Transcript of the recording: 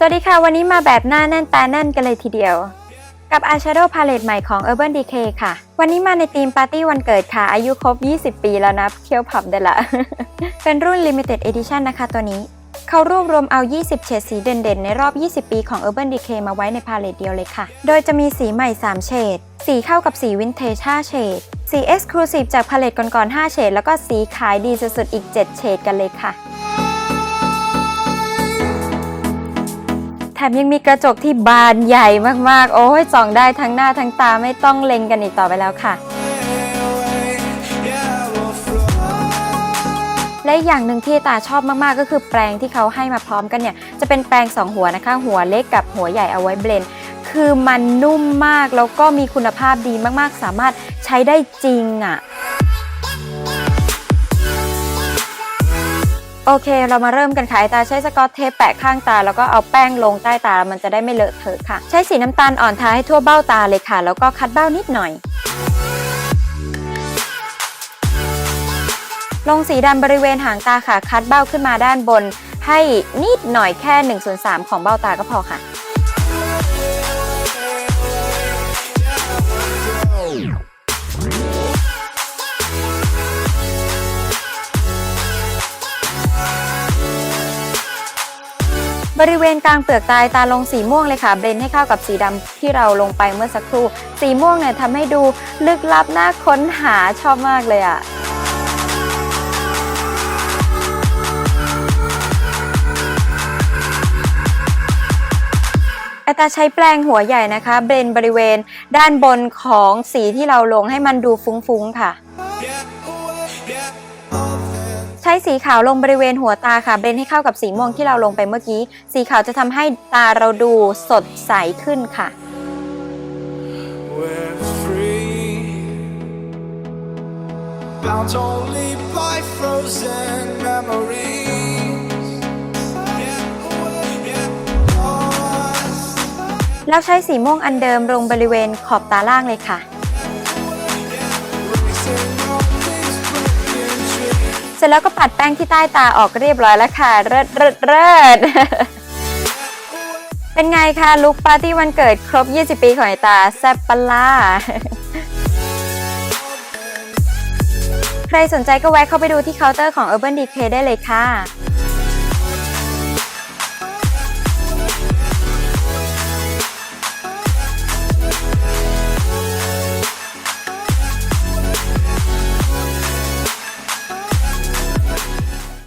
สวัสดีค่ะ วันนี้มาแบบหน้าแน่นตาแน่นกันเลยทีเดียว กับ Eyeshadow Palette ใหม่ของ Urban Decay ค่ะ วันนี้มาในธีมปาร์ตี้วันเกิดค่ะ อายุครบ 20 ปีแล้วนะเคี่ยวผับได้ละ เป็นรุ่น Limited Edition นะคะตัวนี้ เขารวบรวมเอา 20 เฉดสีเด่นๆ ในรอบ 20 ปีของ Urban Decay มาไว้ในพาเลตเดียวเลยค่ะ โดยจะมีสีใหม่ 3 เฉด สีเข้ากับสีวินเทจ5เฉด สี Exclusive จากพาเลตก่อนๆ 5 เฉด แล้วก็สีขายดีสุดๆ อีก 7 เฉดกันเลยค่ะ แถมยังมีกระจกที่บานใหญ่มากๆ โอ้ยส่องได้ทั้งหน้าทั้งตาไม่ต้องเล็งกันอีกต่อไปแล้วค่ะ และอย่างหนึ่งที่ตาชอบมากๆ ก็คือแปรงที่เขาให้มาพร้อมกันเนี่ย จะเป็นแปรงสองหัวนะคะ หัวเล็กกับหัวใหญ่เอาไว้เบลนด์คือมันนุ่มมากแล้วก็มีคุณภาพดีมากๆ สามารถใช้ได้จริงอะ่ะ โอเค เรามาเริ่มกันค่ะตาใช้สกอตเทปแปะข้างตา แล้วก็เอาแป้งลงใต้ตา มันจะได้ไม่เลอะเทอะค่ะ ใช้สีน้ำตาลอ่อนทาให้ทั่วเบ้าตาเลยค่ะ แล้วก็คัดเบ้านิดหน่อย ลงสีดำบริเวณหางตาค่ะ คัดเบ้าขึ้นมาด้านบน ให้นิดหน่อยแค่1ส่วน3ของเบ้าตาก็พอค่ะ บริเวณกลางเปลือกตาตาลงสีม่วงเลยค่ะเบลนให้เข้ากับสีดำที่เราลงไปเมื่อสักครู่ สีม่วงเนี่ยทำให้ดูลึกลับน่าค้นหาชอบมากเลยอะ่ะไอตาใช้แปรงหัวใหญ่นะคะ เบลนบริเวณด้านบนของสีที่เราลงให้มันดูฟุ้งๆค่ะ สีขาวลงบริเวณหัวตาค่ะเบลนด์ให้เข้ากับสีม่วงที่เราลงไปเมื่อกี้ สีขาวจะทำให้ตาเราดูสดใสขึ้นค่ะ We're free, bound only by frozen memories. Yeah, yeah, lost. แล้วใช้สีม่วงอันเดิมลงบริเวณขอบตาล่างเลยค่ะ เสร็จแล้วก็ปัดแป้งที่ใต้ตาออกเรียบร้อยแล้วค่ะเริดเริดเริดเป็นไงคะลุคปาร์ตี้วันเกิดครบ 20 ปีของไอตาแซบปล่าใครสนใจก็แวะเข้าไปดูที่เคาน์เตอร์ของ Urban Decay ได้เลยค่ะ